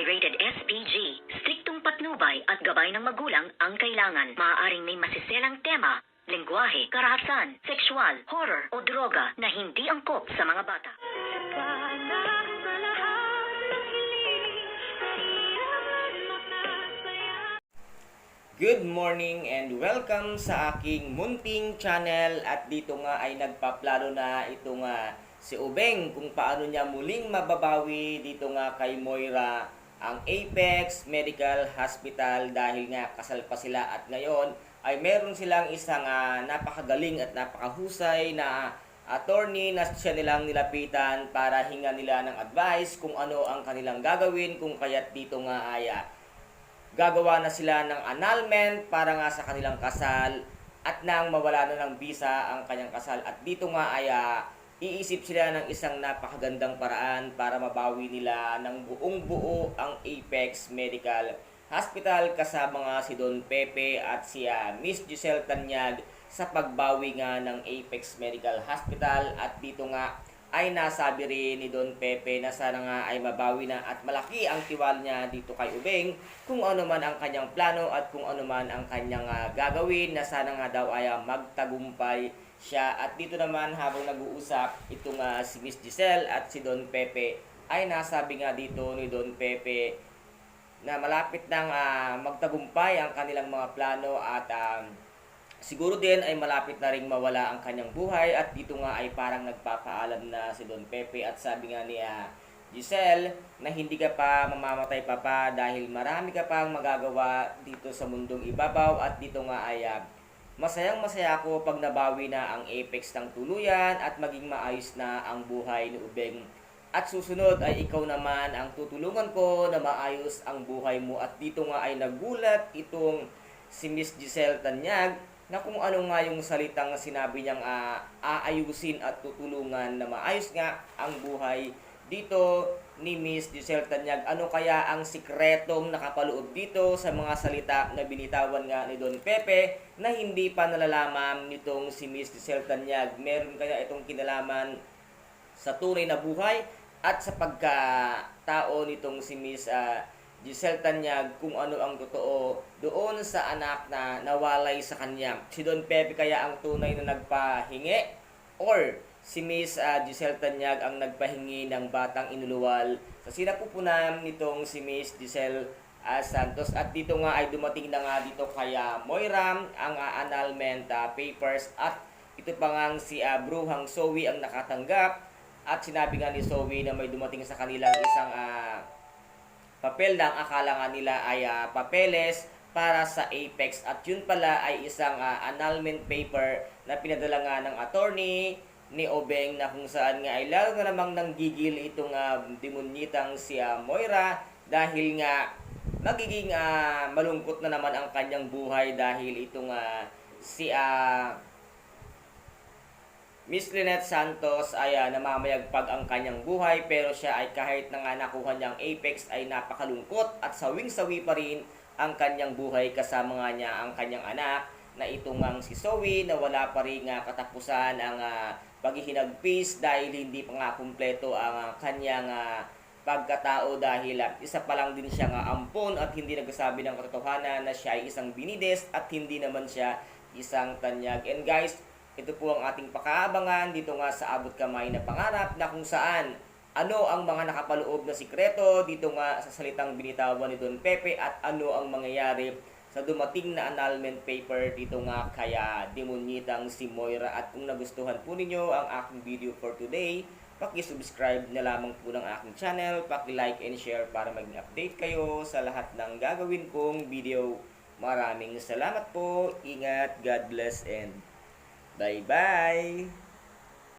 ay rated SPG. Striktong patnubay at gabay ng magulang ang kailangan. Maaaring may masiselang tema, lengguwahe, karahasan, sexual, horror o droga na hindi angkop sa mga bata. Good morning and welcome sa aking munting channel at dito nga ay nagpaplano na ito nga si Ubeng kung paano niya muling mababawi dito nga kay Moira ang Apex Medical Hospital dahil nga kasal pa sila at ngayon ay meron silang isang ah, napakagaling at napakahusay na attorney na siya nilang nilapitan para hinga nila ng advice kung ano ang kanilang gagawin kung kaya't dito nga ay ah, gagawa na sila ng annulment para nga sa kanilang kasal at nang mawala na ng visa ang kanyang kasal. At dito nga ay ah, iisip sila ng isang napakagandang paraan para mabawi nila ng buong buo ang Apex Medical Hospital kasama nga si Don Pepe at si ah, Miss Giselle Tanyag sa pagbawi nga ng Apex Medical Hospital. At dito nga ay nasabi rin ni Don Pepe na sana nga ay mabawi na at malaki ang tiwala niya dito kay Ubeng kung ano man ang kanyang plano at kung ano man ang kanyang ah, gagawin na sana nga daw ay ah, magtagumpay siya. At dito naman habang nag-uusap itong ah, si Miss Giselle at si Don Pepe ay nasabi nga dito ni Don Pepe na malapit nang ah, magtagumpay ang kanilang mga plano at ah, siguro din ay malapit na ring mawala ang kanyang buhay at dito nga ay parang nagpapaalam na si Don Pepe at sabi nga niya Giselle na hindi ka pa mamamatay pa pa dahil marami ka pang magagawa dito sa mundong ibabaw at dito nga ay ah, masayang masaya ako pag nabawi na ang apex ng tuluyan at maging maayos na ang buhay ni Ubeng. At susunod ay ikaw naman ang tutulungan ko na maayos ang buhay mo at dito nga ay nagulat itong si Miss Giselle Tanyag na kung ano nga yung salitang sinabi niyang ah, aayusin at tutulungan na maayos nga ang buhay dito ni Miss Giselle Tanyag. Ano kaya ang sikretong nakapaloob dito sa mga salita na binitawan nga ni Don Pepe na hindi pa nalalaman nitong si Miss Giselle Tanyag? Meron kaya itong kinalaman sa tunay na buhay at sa pagkatao nitong si Miss ah, Giselle Tanyag kung ano ang totoo doon sa anak na nawalay sa kanya. Si Don Pepe kaya ang tunay na nagpahingi? Or si Miss ah, Giselle Tanyag ang nagpahingi ng batang inuluwal sa sinapupunan nitong si Miss Giselle ah, Santos. At dito nga ay dumating na nga dito kaya Moira ang ah, annulment ah, papers. At ito pa nga si ah, Bruhang Zoe ang nakatanggap. At sinabi nga ni Zoe na may dumating sa kanilang isang ah, papel na ang akala nga nila ay ah, papeles para sa Apex at yun pala ay isang ah, annulment paper na pinadala nga ng attorney ni Obeng na kung saan nga ay lalo na namang nanggigil itong uh, demonyitang si ah, Moira dahil nga magiging ah, malungkot na naman ang kanyang buhay dahil itong ah, si ah, Miss Lynette Santos ay ah, namamayagpag ang kanyang buhay pero siya ay kahit na nga nakuha niyang apex ay napakalungkot at sawing-sawi pa rin ang kanyang buhay kasama nga niya ang kanyang anak na itong ang si Zoe na wala pa rin nga katapusan ang ah, paghihinagpis dahil hindi pa nga kumpleto ang ah, kanyang ah, pagkatao dahil ah, isa pa lang din siya nga ampon at hindi nagsasabi ng katotohanan na siya ay isang binides at hindi naman siya isang tanyag. And guys, ito po ang ating pakaabangan dito nga sa abot kamay na pangarap na kung saan ano ang mga nakapaloob na sikreto dito nga sa salitang binitawan ni Don Pepe at ano ang mangyayari sa dumating na annulment paper dito nga kaya demonyitang si Moira. At kung nagustuhan po ninyo ang aking video for today paki-subscribe na lamang po ng aking channel paki-like and share para maging update kayo sa lahat ng gagawin kong video. Maraming salamat po. Ingat. God bless and Bye-bye!